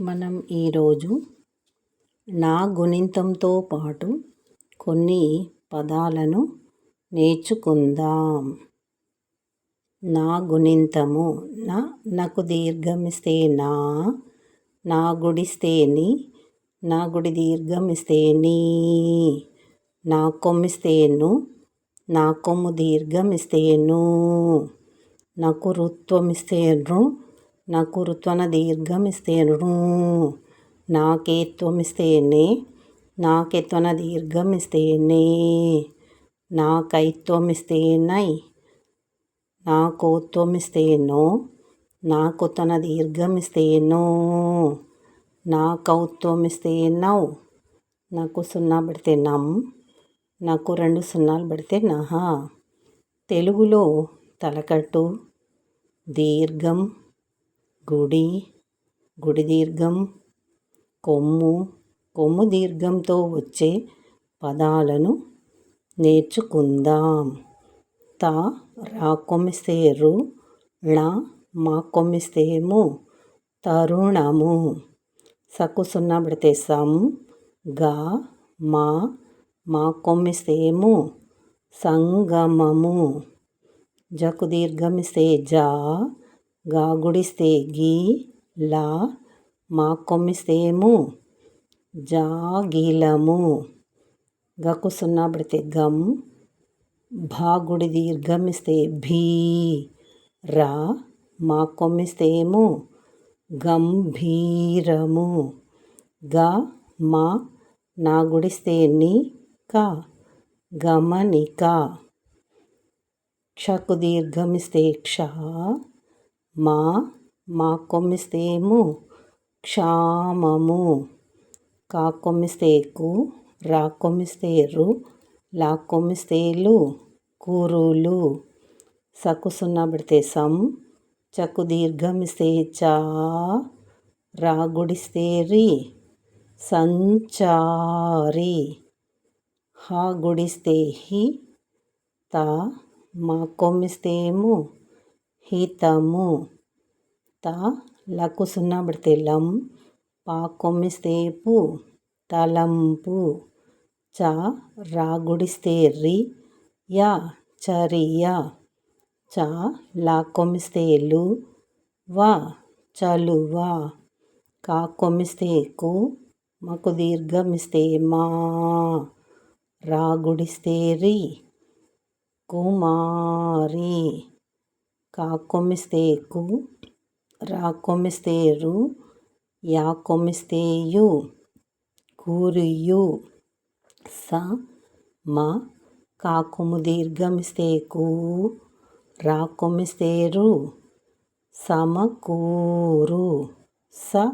మనం ఈరోజు నా గుణింతంతో పాటు కొన్ని పదాలను నేర్చుకుందాం. నా గుణింతము నా నాకు దీర్ఘమిస్తే నా నా గుడిస్తే నీ నా గుడి దీర్ఘమిస్తే నీ నా కొమ్మిస్తే ను నా కొమ్ము దీర్ఘమిస్తే నాకు రుత్వమిస్తే నాకు ఋత్వన దీర్ఘమిస్తే నాకేత్వం ఇస్తే నే. నాకెత్వన దీర్ఘం ఇస్తే నే. నాకైత్వం ఇస్తే నై. నాకోత్వం ఇస్తే నో. నాకొత్తన దీర్ఘం ఇస్తే నాకౌత్వం ఇస్తే నౌ. నాకు సున్నా పెడితే నమ్. నాకు రెండు సున్నాలు పెడితే నహ. తెలుగులో తలకట్టు. దీర్ఘం. గుడి గుడి దీర్ఘం కొమ్ము కొమ్ము దీర్ఘంతో వచ్చే పదాలను నేర్చుకుందాం. త రా కొమ్మిస్తేరు లా మా కొమ్మిస్తేము తరుణము. సకు సున్నా పెడితే సం గా మా మా కొమ్మిస్తేము సంగమము. జకు దీర్ఘమిస్తే జా గా గుడిస్తే గీ లా మా కొమ్మిస్తేము జాగిలము గకు సున్నా పడితే గమ్ భాగుడి దీర్ఘమిస్తే భీ రా మా కొమ్మిస్తేము గంభీరము. గ మా నా గుడిస్తే ని క. గమనిక క్షకు దీర్ఘమిస్తే క్ష మా మా కొమ్మిస్తేము క్షామము. కా కొమ్మిస్తేకు రా కొమ్మిస్తేరు లా కొమ్మిస్తేలు కూరులు. సకు సున్నా పెడితే సం చకు దీర్ఘమిస్తే చా రా గుడిస్తే రి సంచారి. హా గుడిస్తే హి తా మా కొమ్మిస్తేము హితము. త లకు సున్నా పడితే లం పా కొమ్మిస్తే పు తలంపు. చ రా గుడిస్తే రి యా చరియ. చ లా కొమ్మిస్తే లు వా చలువ. కా కొమ్మిస్తే కు మాకు దీర్ఘమిస్తే మా. రా గుడిస్తే రి కుమారి కాకొమ్మిస్తే కు రా కొమ్మిస్తే రు యా యు కూరియు స మా కాకుము దీర్ఘమిస్తే కూ రా రు సమకూరు. స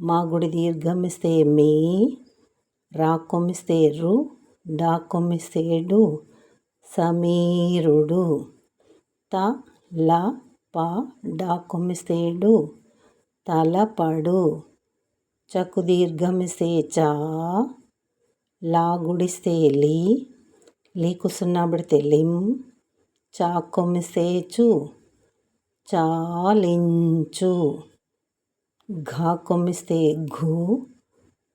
మా గుడి దీర్ఘమిస్తే మీ రా కొమ్మిస్తే రు డా సమీరుడు. త ల ప డా కొమ్మిస్తేడు తలపడు చకు దీర్ఘమిసే చా. లా గుడిస్తే లీ. లీకు సున్నా పెడితే లిం. చా కొమ్మిసేచు చాలించు ఘా కొమ్మిస్తే ఘు.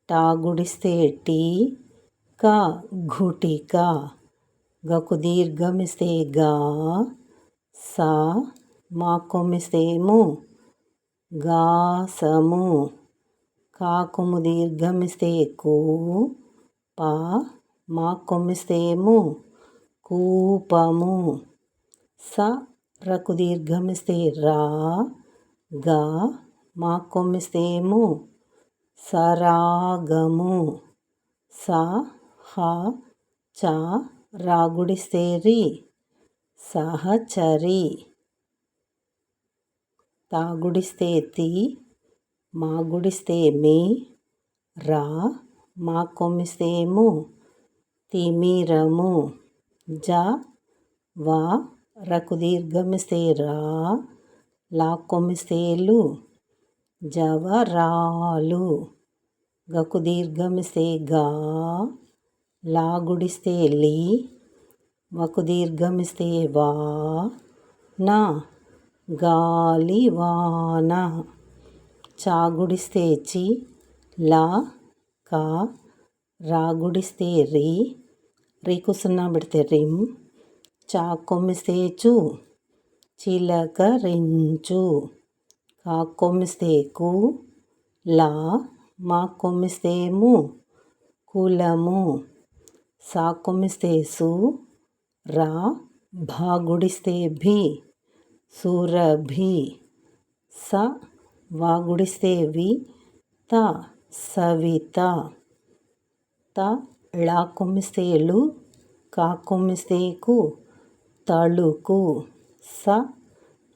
టా గుడిస్తే టీ. కా ఘుటిక. గకు దీర్ఘమిస్తే గా. సా మా గాసము కాకుము దీర్ఘమిస్తే కూ. పా మా కూపము. స రకు దీర్ఘమిస్తే రా. గా మా సరాగము. సా హ చ రాగుడి సేరి సహచరి. తాగుడిస్తే తి మా గుడిస్తే మీ రా మా కొమ్మిస్తేము తిమిరము జ వా రకు దీర్ఘమిస్తే రా లా కొమ్మిస్తేలు జవరాలు గకు దీర్ఘమిస్తే గా లా గుడిస్తే లీ వకు దీర్ఘమిస్తే వా నా గాలి వాన. చాగుడిస్తే చి లా కా. రాగుడిస్తే రి రీకు సున్నా పెడితే రిమ్ చాకొమ్మిస్తే చు చిలకరించు కా కొమ్మిస్తే కు లా. మా కొమ్మిస్తే ము కులము. సా కొమ్మిస్తే సు రా భా గుడిస్తే భి సూరభి స వా గుడిస్తే వి త సవిత త ళా కొమ్మిస్తే లు కా కొమ్మిస్తే కు తళుకు స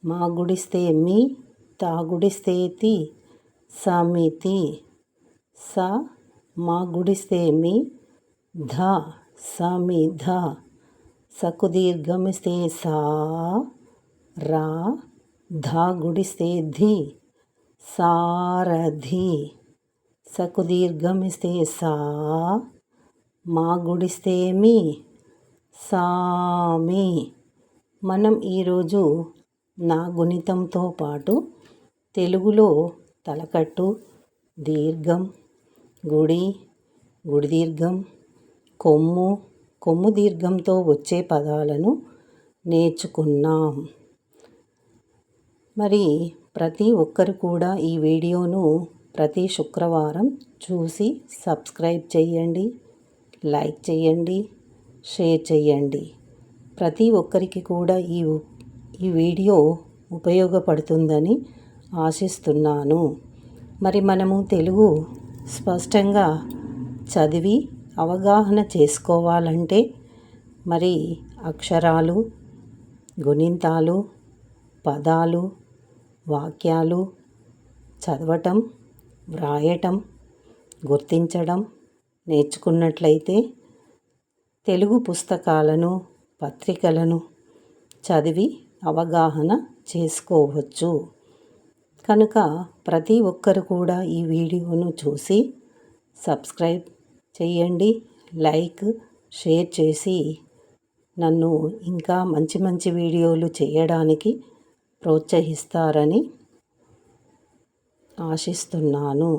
మా గుడిస్తే మీ తా గుడిస్తే తి సమితి స మా గుడిస్తే మీ ధ సమిధ. సకుదీర్ఘమిస్తే సా రా ధా గుడిస్తే ధి సారథి సకుదీర్ఘమిస్తే సా మా గుడిస్తే మీ సామి మనం ఈరోజు నా గుణితంతో పాటు తెలుగులో తలకట్టు దీర్ఘం గుడి గుడి దీర్ఘం కొమ్ము కొమ్ము దీర్ఘంతో వచ్చే పదాలను నేర్చుకున్నాం. మరి ప్రతి ఒక్కరు కూడా ఈ వీడియోను ప్రతి శుక్రవారం చూసి సబ్స్క్రైబ్ చేయండి లైక్ చేయండి షేర్ చేయండి. ప్రతి ఒక్కరికి కూడా ఈ ఈ వీడియో ఉపయోగపడుతుందని ఆశిస్తున్నాను. మరి మనము తెలుగు స్పష్టంగా చదివి అవగాహన చేసుకోవాలంటే మరి అక్షరాలు గుణింతాలు పదాలు వాక్యాలు చదవటం వ్రాయటం గుర్తించడం నేర్చుకున్నట్లయితే తెలుగు పుస్తకాలను పత్రికలను చదివి అవగాహన చేసుకోవచ్చు. కనుక ప్రతి ఒక్కరు కూడా ఈ వీడియోను చూసి సబ్స్క్రైబ్ చేయండి లైక్ షేర్ చేసి నన్ను ఇంకా మంచి మంచి వీడియోలు చేయడానికి ప్రోత్సహిస్తారని ఆశిస్తున్నాను.